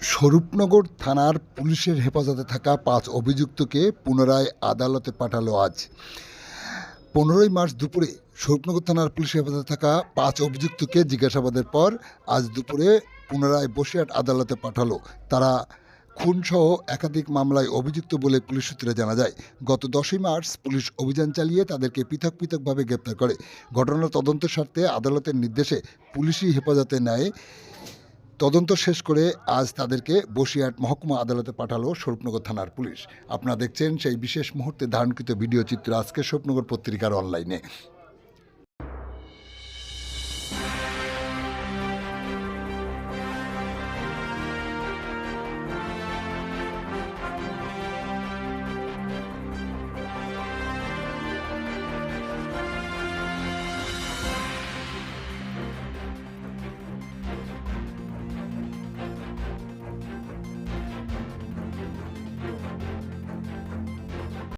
স্বরূপনগর থানার পুলিশের হেফাজতে থাকা পাঁচ অভিযুক্তকে পুনরায় আদালতে পাঠালো আজ। পনেরোই মার্চ দুপুরে স্বরূপনগর থানার পুলিশের হেফাজতে থাকা পাঁচ অভিযুক্তকে জিজ্ঞাসাবাদের পর আজ দুপুরে পুনরায় বসিরহাট আদালতে পাঠালো। তারা খুনসহ একাধিক মামলায় অভিযুক্ত বলে পুলিশ সূত্রে জানা যায়। গত দশই মার্চ পুলিশ অভিযান চালিয়ে তাদেরকে পৃথক পৃথকভাবে গ্রেপ্তার করে। ঘটনার তদন্তের স্বার্থে আদালতের নির্দেশে পুলিশি হেফাজতে নেয় তদন্ত শেষ করে আজ তাদেরকে বসিরহাট মহকুমা আদালতে পাঠালো স্বরূপনগর থানার পুলিশ। আপনারা দেখছেন সেই বিশেষ মুহূর্তে ধারণকৃত ভিডিও চিত্র আজকে স্বপ্নগর পত্রিকার অনলাইনে।